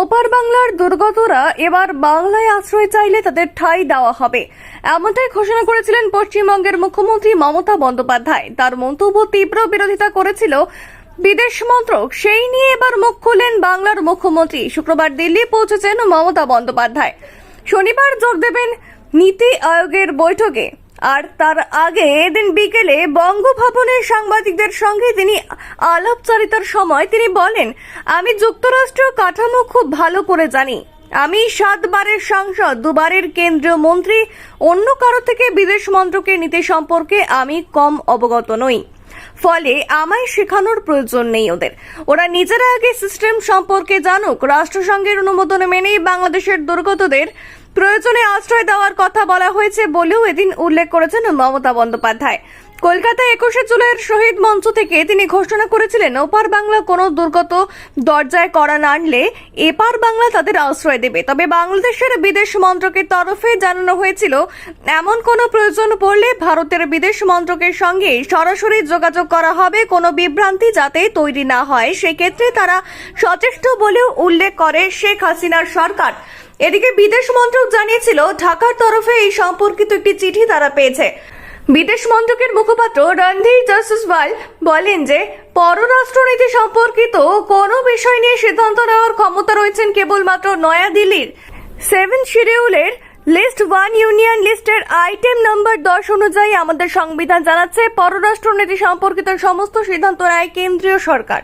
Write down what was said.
ওপার বাংলার দুর্গতরা এবার বাংলায় আশ্রয় চাইলে তাদের ঠাঁই দেওয়া হবে। এমনটাই ঘোষণা করেছিলেন পশ্চিমবঙ্গের মুখ্যমন্ত্রী মমতা বন্দ্যোপাধ্যায়। তার মন্তব্য তীব্র বিরোধিতা করেছিল বিদেশ মন্ত্রক। সেই নিয়ে এবার মুখ খুললেন বাংলার মুখ্যমন্ত্রী। শুক্রবার দিল্লি পৌঁছেছেন মমতা বন্দ্যোপাধ্যায়। শনিবার যোগ দেবেন নীতি আয়োগের বৈঠকে। আর তার আগে এদিন বিকেলে বঙ্গভবনে সাংবাদিকদের সঙ্গে তিনি আলাপচারিতার সময় তিনি বলেন, আমি যুক্তরাষ্ট্র কাঠামো খুব ভালো করে জানি। আমি সাতবারের সাংসদ, দুবারের কেন্দ্রীয় মন্ত্রী, অন্য কারও থেকে বিদেশ মন্ত্রকের নীতি সম্পর্কে আমি কম অবগত নই। ফলে আমায় শেখানোর প্রয়োজন নেই ওদের। ওরা নিজেরা আগে সিস্টেম সম্পর্কে জানুক, রাষ্ট্রসংঘের অনুমোদন মেনেই বাংলাদেশের দুর্গতদের প্রয়োজনে আশ্রয় দেওয়ার কথা বলা হয়েছে বলেও এদিন উল্লেখ করেছেন মমতা বন্দ্যোপাধ্যায়। কলকাতায় একুশে জুলাইয়ের শহীদ মঞ্চ থেকে তিনি ঘোষণা করেছিলেন, ওপার বাংলা কোনো দুর্গত দরজায় করা না আনলে এপার বাংলা তাদের আশ্রয় দেবে। তবে বাংলাদেশের বিদেশ মন্ত্রকের তরফে জানানো হয়েছিল, এমন কোনো প্রয়োজন পড়লে ভারতের বিদেশ মন্ত্রকের সঙ্গে সরাসরি যোগাযোগ করা হবে কোনো বিভ্রান্তি যাতে তৈরি না হয়। সেক্ষেত্রে তারা সচেষ্ট বলেও উল্লেখ করে শেখ হাসিনার সরকার। এদিকে বিদেশ মন্ত্রক জানিয়েছিল, ঢাকার তরফে এই সম্পর্কিত একটি চিঠি তারা পেয়েছে। বিদেশ মন্ত্রকের মুখপাত্র রণধীর জসওয়াল বলেন যে, পররাষ্ট্রনীতি সম্পর্কিত কোনো বিষয় নিয়ে সিদ্ধান্ত নেওয়ার ক্ষমতা রয়েছেন কেবলমাত্র নয়াদিল্লির সেভেন শিডিউলের লিস্ট ওয়ান ইউনিয়ন লিস্টের আইটেম নম্বর দশ অনুযায়ী আমাদের সংবিধান জানাচ্ছে পররাষ্ট্রনীতি সম্পর্কিত সমস্ত সিদ্ধান্ত নেয় কেন্দ্রীয় সরকার।